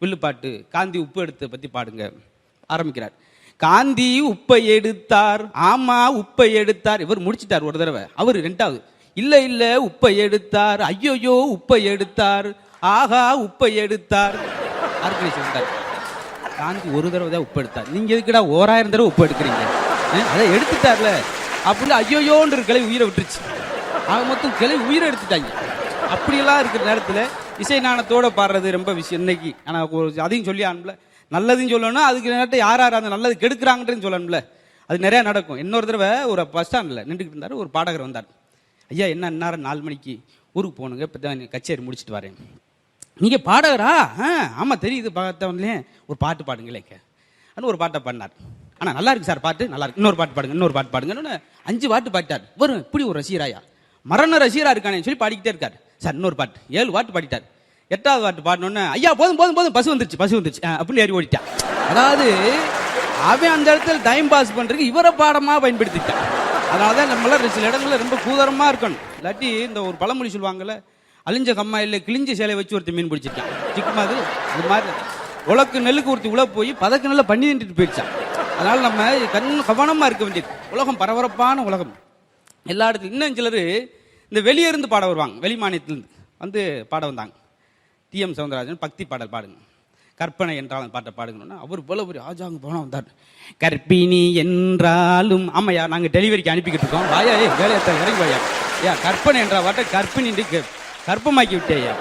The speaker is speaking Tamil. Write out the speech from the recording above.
வில்லுப்பாட்டு காந்தி உப்பு எடுத்த பற்றி பாடுங்க. ஆரம்பிக்கிறார். காந்தி உப்பை எடுத்தார். ஆமா உப்பை எடுத்தார். இவர் முடிச்சிட்டார் ஒரு தடவை. அவர் ரெண்டாவது. இல்ல இல்ல உப்பை எடுத்தார். ஐயோயோ உப்பை எடுத்தார். ஆஹா உப்பை எடுத்தார். ஆர்கனைஸ் காந்தி ஒரு தடவை தான் உப்பு எடுத்தார். நீங்க எதுக்குடா ஓராயிரம் தடவை உப்பு எடுக்கிறீங்க? அதை எடுத்துட்டார்ல. அப்படின்னு ஐயோயோன்ற கிளை உயிரை விட்டுருச்சு. ஆக மொத்தம் கிளை உயிரை எடுத்துட்டாங்க. அப்படியெல்லாம் இருக்கிற நேரத்தில் இசை நாணத்தோட பாடுறது ரொம்ப விஷயம் இன்னைக்கு. ஆனால் ஒரு அதையும் சொல்லி ஆனல நல்லதுன்னு சொல்லணும் அதுக்கு நேரத்தை யார் யார் அந்த நல்லது கெடுக்குறாங்கன்னு சொல்லணும்ல. அது நிறையா நடக்கும். இன்னொரு தடவை ஒரு பஸ் ஸ்டாண்டில் நின்றுக்கிட்டு இருந்தார் ஒரு பாடகர் வந்தார். ஐயா என்ன நேரம் நாலு மணிக்கு ஊருக்கு போகணுங்க இப்போ தான் கச்சேரி முடிச்சிட்டு வரேன். நீங்கள் பாடகரா? ஆ ஆமாம் தெரியுது பார்த்தவங்களே ஒரு பாட்டு பாடுங்களே அன்னு ஒரு பாட்டை பண்ணார் ஆனால் நல்லா இருக்கு சார் பாட்டு நல்லா இருக்கு. இன்னொரு பாட்டு பாடுங்க இன்னொரு பாட்டு பாடுங்கன்னு அஞ்சு பாட்டு பாடிட்டார். வரும் இப்படி ஒரு ரசிகராயா? மரண ரசிகரா இருக்கானே சொல்லி பாடிக்கிட்டே இருக்கார். சார் இன்னொரு பாட்டு. ஏழு பாட்டு பாடிட்டார். எட்டாவது பாட்டு பாடினோடனே ஐயா போதும் போதும் போதும் பசு வந்துருச்சு பசு வந்துருச்சு. அப்படின்னு ஏறி ஓடிட்டான் அதாவது அவன் அந்த இடத்துல டைம் பாஸ் பண்ணுறதுக்கு இவரை பாடமாக பயன்படுத்திட்டான். அதனால தான் நம்மளாம் சில இடங்களில் ரொம்ப கூதரமாக இருக்கணும். இல்லாட்டி இந்த ஒரு பழமொழி சொல்லுவாங்கல்ல அழிஞ்ச கம்மாயில கிழிஞ்ச சேலை வச்சு ஒருத்தர் மீன் பிடிச்சிருக்கான். சிக்குமா அது அது மாதிரி. உலக்கு நெல்லுக்கு ஒருத்தி உழ போய் பதக்க நல்லா பண்ணி நின்றுட்டு போயிடுச்சான். அதனால் நம்ம கண் கவனமாக இருக்க வேண்டியது. உலகம் பரபரப்பான உலகம். எல்லா இடத்துலையும் இன்னும் சிலர் இந்த வெளியே இருந்து பாட வருவாங்க. வெளி மாநிலத்திலிருந்து வந்து பாட வந்தாங்க. டிஎம் சவுந்தரராஜன் பக்தி பாடல் பாடுங்க. கற்பனை என்றால் அந்த பாட்டை பாடுங்கன்னா. அவர் போல ஒரு ஆஜாங்க போன வந்தார். கற்பிணி என்றாலும் ஆமாய்யா நாங்கள் டெலிவரிக்கு அனுப்பிக்கிட்டு இருக்கோம். வாயா ஏ வேலையத்தை இறங்கி வாயா ஐயா கற்பனை என்ற பாட்டை கற்பிணி கற்பமாக்கி விட்டேயா?